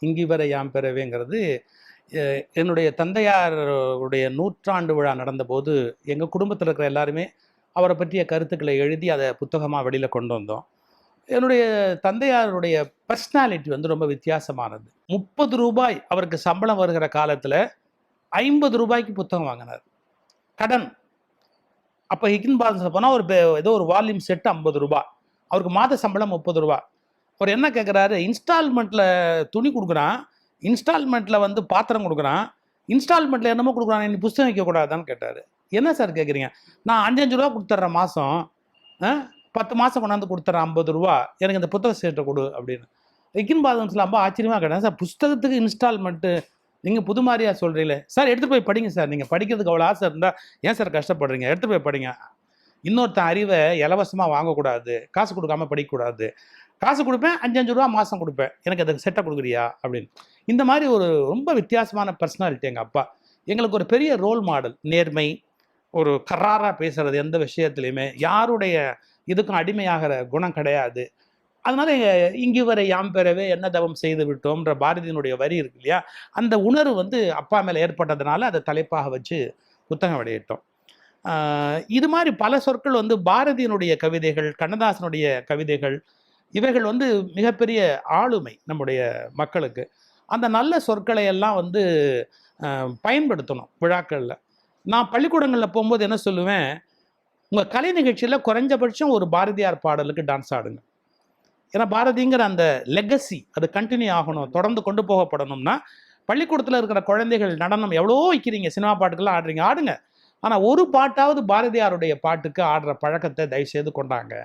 இங்கி வரை யாம் பெறவேங்கிறது என்னுடைய தந்தையாருடைய நூற்றாண்டு விழா நடந்தபோது எங்கள் குடும்பத்தில் இருக்கிற எல்லாருமே அவரை பற்றிய கருத்துக்களை எழுதி அதை புத்தகமாக வெளியில் கொண்டு வந்தோம். என்னுடைய தந்தையாருடைய பர்சனாலிட்டி வந்து ரொம்ப வித்தியாசமானது. முப்பது ரூபாய் அவருக்கு சம்பளம் வருகிற காலத்தில் ஐம்பது ரூபாய்க்கு புத்தகம் வாங்கினார். கடன். அப்போ ஹிக்கின் பால்ஸ் போனால் ஒரு ஏதோ ஒரு வால்யூம் செட்டு ஐம்பது ரூபாய். அவருக்கு மாத சம்பளம் முப்பது ரூபா அவர் என்ன கேட்குறாரு இன்ஸ்டால்மெண்ட்டில் துணி கொடுக்குறான். இன்ஸ்டால்மெண்ட்டில் வந்து பாத்திரம் கொடுக்குறான். இன்ஸ்டால்மெண்ட்டில் என்னமோ கொடுக்குறான். நீ புஸ்தகம் வைக்கக்கூடாதான்னு கேட்டார். என்ன சார் கேட்குறீங்க நான் அஞ்சஞ்சு ரூபா கொடுத்துட்றேன் மாதம் பத்து மாதம் கொண்டாந்து கொடுத்துட்றேன் ஐம்பது ரூபா. எனக்கு இந்த புத்தக சேட்டை கொடு அப்படின்னு. ஹிக்கின் பாதம்ஸில் ரொம்ப ஆச்சரியமாக கேட்டேன் சார் புஸ்தகத்துக்கு இன்ஸ்டால்மெண்ட்டு நீங்கள் புது மாதிரியா சொல்கிறீங்களே சார் எடுத்துகிட்டு போய் படிங்க சார். நீங்கள் படிக்கிறதுக்கு அவ்வளோ ஆசை இருந்தால் ஏன் சார் கஷ்டப்படுறீங்க? எடுத்துகிட்டு போய் படிங்க. இன்னொருத்தன் அறிவை இலவசமாக வாங்கக்கூடாது. காசு கொடுக்காம படிக்கக்கூடாது. காசு கொடுப்பேன் அஞ்சு அஞ்சு ரூபா மாதம் கொடுப்பேன். எனக்கு அதுக்கு செட்டை கொடுக்குறியா? அப்படின்னு. இந்த மாதிரி ஒரு ரொம்ப வித்தியாசமான பர்சனாலிட்டி எங்கள் அப்பா. எங்களுக்கு ஒரு பெரிய ரோல் மாடல் நேர்மை ஒரு கராராக பேசுகிறது எந்த விஷயத்துலையுமே. யாருடைய இதுக்கும் அடிமையாகிற குணம் கிடையாது. அதனால இங்கு வரை யாம் பெறவே என்ன தவம் செய்து விட்டோம்ன்ற பாரதியினுடைய வரி இருக்கு இல்லையா? அந்த உணர்வு வந்து அப்பா மேலே ஏற்பட்டதுனால அதை தலைப்பாக வச்சு புத்தகம் வெளியிட்டோம். இது மாதிரி பல சொற்கள் வந்து பாரதியினுடைய கவிதைகள் கண்ணதாசனுடைய கவிதைகள் இவைகள் வந்து மிகப்பெரிய ஆளுமை நம்முடைய மக்களுக்கு. அந்த நல்ல சொற்களை எல்லாம் வந்து பயன்படுத்தணும் விழாக்களில். நான் பள்ளிக்கூடங்களில் போகும்போது என்ன சொல்லுவேன்? உங்கள் கலை நிகழ்ச்சியில் குறைஞ்சபட்சம் ஒரு பாரதியார் பாடலுக்கு டான்ஸ் ஆடுங்க. ஏன்னா பாரதிங்கிற அந்த லெகசி அது கண்டினியூ ஆகணும் தொடர்ந்து கொண்டு போகப்படணும்னா பள்ளிக்கூடத்தில் இருக்கிற குழந்தைகள் நடனம் எவ்வளோ வைக்கிறீங்க சினிமா பாட்டுக்கெல்லாம் ஆடுறீங்க ஆடுங்க. ஆனால் ஒரு பாட்டாவது பாரதியாருடைய பாட்டுக்கு ஆடுற பழக்கத்தை தயவுசெய்து கொண்டாங்க.